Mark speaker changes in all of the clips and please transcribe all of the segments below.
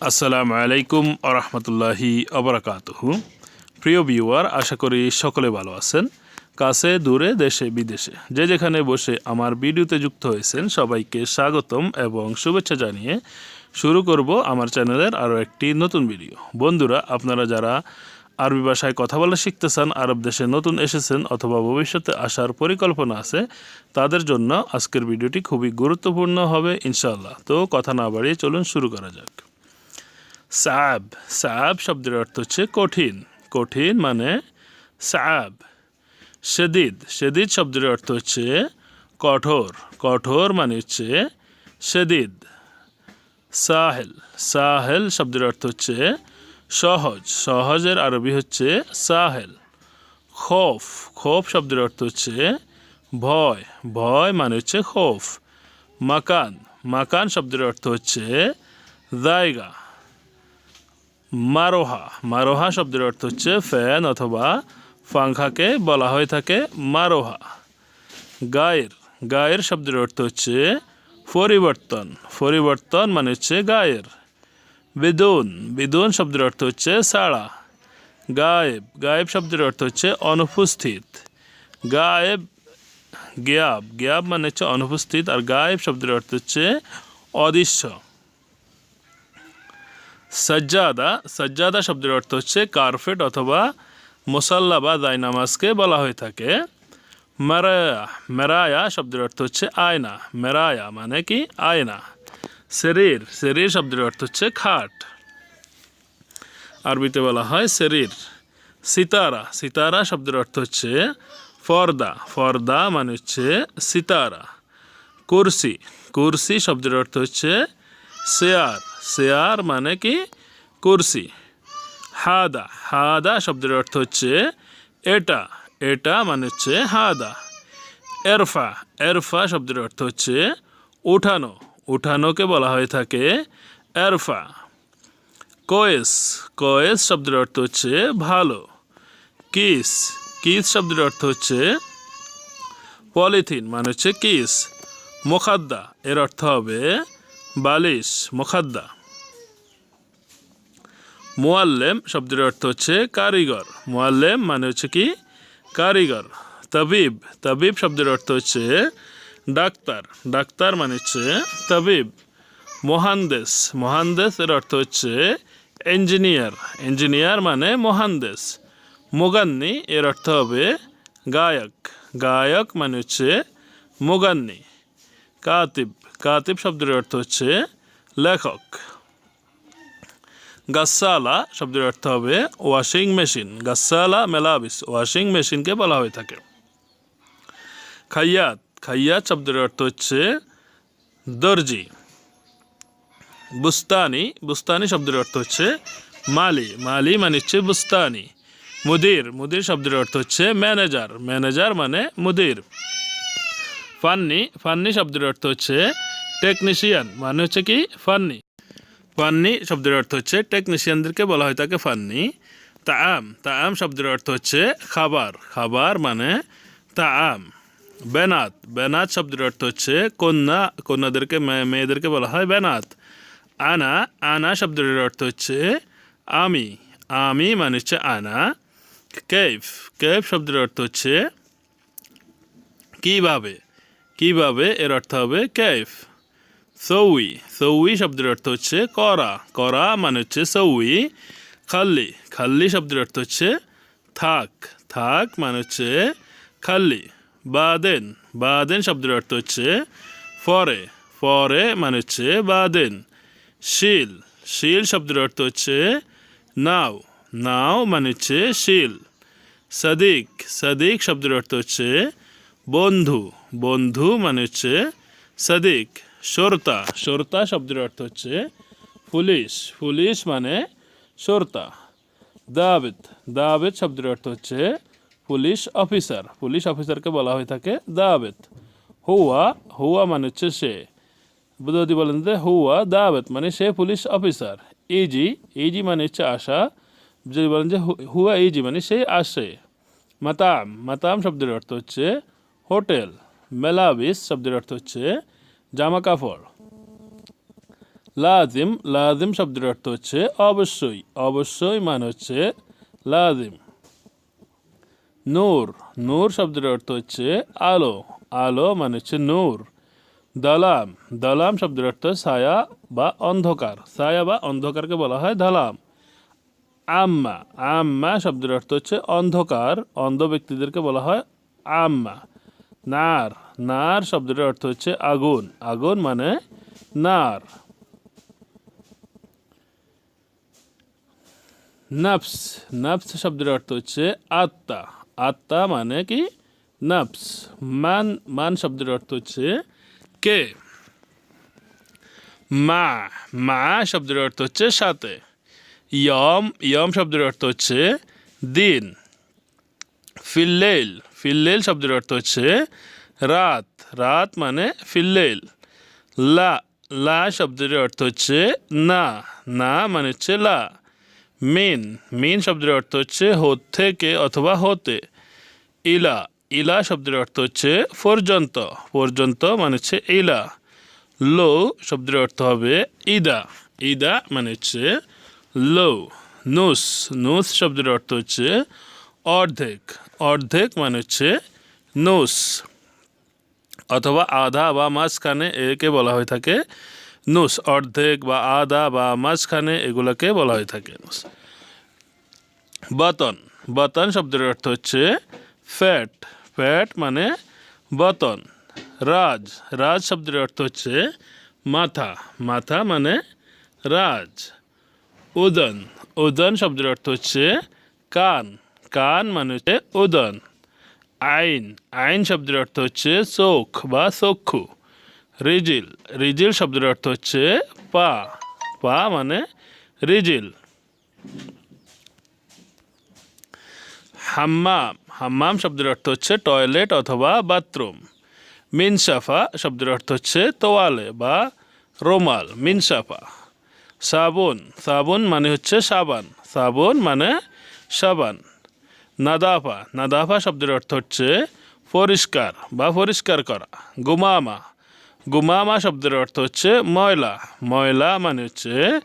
Speaker 1: আসসালামু আলাইকুম আরহামতুল্লাহি আবরাকাতহু প্রিয় ভিউয়ার, আশা করি সকলে ভালো আছেন। কাছে, দূরে, দেশে, বিদেশে। যে যেখানে বসে আমার ভিডিওতে যুক্ত হয়েছেন, সবাইকে স্বাগতম এবং শুভেচ্ছা জানিয়ে শুরু করব আমার চ্যানেলের আরও একটি নতুন ভিডিও। বন্ধুরা, আপনারা যারা আরবি ভাষায় কথা বলা শিখতে চান, আরব দেশে নতুন এসেছেন অথবা ভবিষ্যতে আসার পরিকল্পনা আছে, তাদের জন্য আজকের ভিডিওটি খুবই গুরুত্বপূর্ণ হবে ইনশাআল্লাহ। তো কথা না বাড়িয়ে চলুন শুরু করা যাক। সাব। সাব শব্দের অর্থ হচ্ছে কঠিন। কঠিন মানে সাব। সেদিদ। সেদিদ শব্দের অর্থ হচ্ছে কঠোর। কঠোর মানে হচ্ছে সেদিদ। সাহেল। সাহেল শব্দের অর্থ হচ্ছে সহজ। সহজের আরবি হচ্ছে সাহেল। খোফ। খোফ শব্দের অর্থ হচ্ছে ভয়। ভয় মানে হচ্ছে খোফ। মাকান। মাকান শব্দের অর্থ হচ্ছে জায়গা। মারোহা। মারোহা শব্দের অর্থ হচ্ছে ফ্যান অথবা পাংখাকে বলা হয়ে থাকে মারোহা। গায়ের। গায়ের শব্দের অর্থ হচ্ছে পরিবর্তন। পরিবর্তন মানে হচ্ছে গায়ের। বেদুন। বেদুন শব্দের অর্থ হচ্ছে সাড়া। গায়েব। গায়েব শব্দের অর্থ হচ্ছে অনুপস্থিত। গায়েব। গ্যাব। গ্যাব মানে হচ্ছে অনুপস্থিত। আর গায়েব শব্দের অর্থ হচ্ছে অদৃশ্য। সজ্জাদা সজ্জাদা শব্দের অর্থ হচ্ছে কার্পেট অথবা মোসাল্লা বা দাইনামাজকে বলা হয়ে থাকে। মেরায়া মেরায়া শব্দের অর্থ হচ্ছে আয়না। মেরায়া মানে কি? আয়না। শরীর শরীর শব্দের অর্থ হচ্ছে খাট। আরবিতে বলা হয় শরীর সিতারা সিতারা শব্দের অর্থ হচ্ছে ফর্দা। ফর্দা মানে হচ্ছে সিতারা। কুরসি কুরসি শব্দের অর্থ হচ্ছে শেয়ার। শেয়ার মানে কি? কুরসি। হাদা। হাদা শব্দের অর্থ হচ্ছে এটা। এটা মানে হচ্ছে হাদা। এরফা। এরফা শব্দের অর্থ হচ্ছে উঠানো। উঠানোকে বলা হয়ে থাকে এরফা। কয়েস। কয়েস শব্দের অর্থ হচ্ছে ভালো। কিস। কিস শব্দের অর্থ হচ্ছে পলিথিন মানে হচ্ছে কিস। মোখাদ্দা। এর অর্থ হবে বালিশ, মোখাদ্দা। মোয়াল্লেম শব্দের অর্থ হচ্ছে কারিগর। মোয়াল্লেম মানে হচ্ছে কি? কারিগর। তাবিব। তাবিব শব্দের অর্থ হচ্ছে ডাক্তার। ডাক্তার মানে হচ্ছে তাবিব। মহানদেশ মহানদেশ এর অর্থ হচ্ছে ইঞ্জিনিয়ার। ইঞ্জিনিয়ার মানে মহানদেশ মোগান্নি এর অর্থ হবে গায়ক। গায়ক মানে হচ্ছে মোগান্নি। কাতিব। কাতিব শব্দের অর্থ হচ্ছে লেখক। গাসালা শব্দের অর্থ হবে ওয়াশিং মেশিন। গাসালা মেলাবিস, ওয়াশিং মেশিনকে বলা হয়ে থাকে। খাইয়াত খাইয়াত শব্দের অর্থ হচ্ছে দর্জি। বুস্তানি বুস্তানি শব্দের অর্থ হচ্ছে মালি। মালি মানে হচ্ছে বুস্তানি। মুদির মুদির শব্দের অর্থ হচ্ছে ম্যানেজার। ম্যানেজার মানে মুদির। ফান্নি ফান্নি শব্দের অর্থ হচ্ছে টেকনিশিয়ান মানে হচ্ছে কি ফান্নি ফান্নি শব্দের অর্থ হচ্ছে টেকনিশিয়ানদেরকে বলা হয় তাকে ফান্নি তাআম তাআম শব্দের অর্থ হচ্ছে খাবার। খাবার মানে তাআম। বেনাত বেনাত শব্দের অর্থ হচ্ছে কন্যা, কন্যাদেরকে মেয়ে- মেয়েদেরকে বলা হয় বেনাত। আনা আনা শব্দের অর্থ হচ্ছে আমি। আমি মানে হচ্ছে আনা। কেফ কেফ শব্দের অর্থ হচ্ছে কীভাবে। কীভাবে এর অর্থ হবে কেফ। সৌই সৌই শব্দের অর্থ হচ্ছে করা। করা মানে হচ্ছে সৌই, খাল্লি। খাল্লি শব্দের অর্থ হচ্ছে থাক। থাক মানে হচ্ছে খাল্লি। বাদেন। বাদেন শব্দের অর্থ হচ্ছে ফরে। ফরে মানে হচ্ছে বাদেন। শিল। শিল শব্দের অর্থ হচ্ছে নাও। নাও মানে হচ্ছে শিল। সাদিক। সাদিক শব্দের অর্থ হচ্ছে বন্ধু। বন্ধু মানে হচ্ছে সাদিক। সরতা সরতা শব্দের অর্থ হচ্ছে পুলিশ। পুলিশ মানে সরতা। দাবেদ দাবেদ শব্দের অর্থ হচ্ছে পুলিশ অফিসার। পুলিশ অফিসারকে বলা হয়ে থাকে দাবেদ। হুয়া হুয়া মানে হচ্ছে সে। যদি বলেন যে হুয়া, দাবেদ মানে সে পুলিশ অফিসার। ইজি ইজি মানে হচ্ছে আশা। যদি বলেন যে হুয়া ইজি মানে সে আসে। মাতাম মাতাম শব্দের অর্থ হচ্ছে হোটেল। মেলাবিস শব্দের অর্থ হচ্ছে জামা কাপড়। লাজিম লাজিম শব্দের অর্থ হচ্ছে অবশ্যই। অবশ্যই মানে হচ্ছে লাজিম। নূর নূর শব্দের অর্থ হচ্ছে আলো। আলো মানে হচ্ছে নূর। দালাম দালাম শব্দের অর্থ ছায়া বা অন্ধকার। ছায়া বা অন্ধকারকে বলা হয় দালাম। আম্মা আম্মা শব্দের অর্থ হচ্ছে অন্ধকার। অন্ধ ব্যক্তিদেরকে বলা হয় আম্মা। নার নার শব্দের অর্থ হচ্ছে আগুন। আগুন মানে নার। নফস। নফস শব্দের অর্থ হচ্ছে আত্মা। আত্মা মানে কি? নফস। মান মান শব্দের অর্থ হচ্ছে কে? মা। মা শব্দের অর্থ হচ্ছে সাথে। ইয়ম। ইয়ম শব্দের অর্থ হচ্ছে দিন। ফিল্লেল। ফিল্লেল শব্দের অর্থ হচ্ছে রাত রাত মানে ফিল্লেল। লা লা শব্দের অর্থ হচ্ছে না না মানে হচ্ছে লা। মিন মিন শব্দের অর্থ হচ্ছে থেকে অথবা হতে। ইলা ইলা শব্দের অর্থ হচ্ছে পর্যন্ত পর্যন্ত মানে হচ্ছে ইলা। লো শব্দের অর্থ হবে ইদা ইদা মানে হচ্ছে লো। নুস নুস শব্দের অর্থ হচ্ছে অর্ধেক অর্ধেক মানে হচ্ছে নুস। অথবা আধা বা মাঝখানে একে বলা হয়ে থাকে নুস, অর্ধেক বা আধা বা মাঝখানে এগুলোকে বলা হয়ে থাকে নুস। বতন বতন শব্দের অর্থ হচ্ছে ফ্যাট। ফ্যাট মানে বতন। রাজ রাজ শব্দের অর্থ হচ্ছে মাথা। মাথা মানে রাজ। উদন উদন শব্দের অর্থ হচ্ছে কান। কান মানে হচ্ছে উদন। আইন আইন শব্দের অর্থ হচ্ছে চোখ বা চক্ষু। রিজিল রিজিল শব্দের অর্থ হচ্ছে পা। পা মানে রিজিল। হাম্মাম হাম্মাম শব্দের অর্থ হচ্ছে টয়লেট অথবা বাথরুম। মিনসাফা শব্দের অর্থ হচ্ছে তোয়ালে বা রোমাল মিনসাফা সাবুন সাবুন মানে হচ্ছে সাবান। সাবুন মানে সাবান। নাদাফা। নাদাফা শব্দের অর্থ হচ্ছে পরিষ্কার বা পরিষ্কার করা, গুমামা। গুমামা শব্দের অর্থ হচ্ছে ময়লা। ময়লা মানে হচ্ছে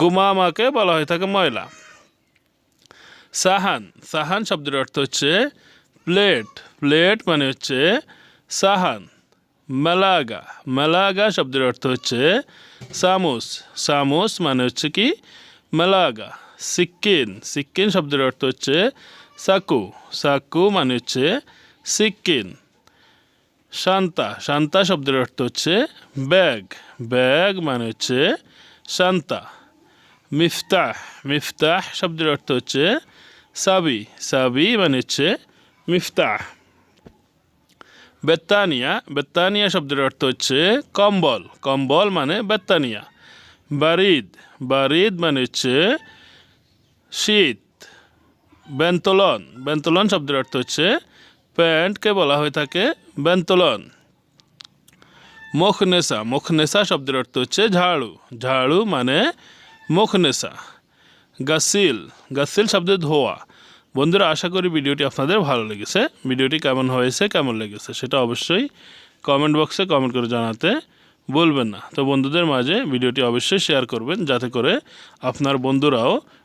Speaker 1: গুমামাকে বলা হয়ে থাকে ময়লা। সাহান। সাহান শব্দের অর্থ হচ্ছে প্লেট। প্লেট মানে হচ্ছে সাহান। মালাগা। মালাগা শব্দের অর্থ হচ্ছে সামুস। সামুস মানে হচ্ছে কি? মালাগা। সিক্কিন। সিক্কিন শব্দের অর্থ হচ্ছে সাকু সাকু মানে হচ্ছে সিক্কিন শান্তা। শান্তা শব্দের অর্থ হচ্ছে ব্যাগ। ব্যাগ মানে হচ্ছে শান্তা। মিফতাহ। মিফতাহ শব্দের অর্থ হচ্ছে সাবি। সাবি মানে হচ্ছে মিফতাহ। বেত্তানিয়া। বেত্তানিয়া শব্দের অর্থ হচ্ছে কম্বল। কম্বল মানে বেত্তানিয়া। বারিদ। বারিদ মানে হচ্ছে শীত। বেন্তলন। বেন্তলন শব্দের অর্থ হচ্ছে প্যান্টকে বলা হয়ে থাকে বেন্তলন। মুখনেসা। মুখনেসা শব্দের অর্থ হচ্ছে ঝাড়ু। ঝাড়ু মানে মুখনেসা। গাসিল। গাসিল শব্দের ধোয়া। বন্ধুরা, আশা করি ভিডিওটি আপনাদের ভালো লেগেছে। ভিডিওটি কেমন হয়েছে, কেমন লেগেছে সেটা অবশ্যই কমেন্ট বক্সে কমেন্ট করে জানাতে বলবেন না। তো বন্ধুদের মাঝে ভিডিওটি অবশ্যই শেয়ার করবেন, যাতে করে আপনার বন্ধুরাও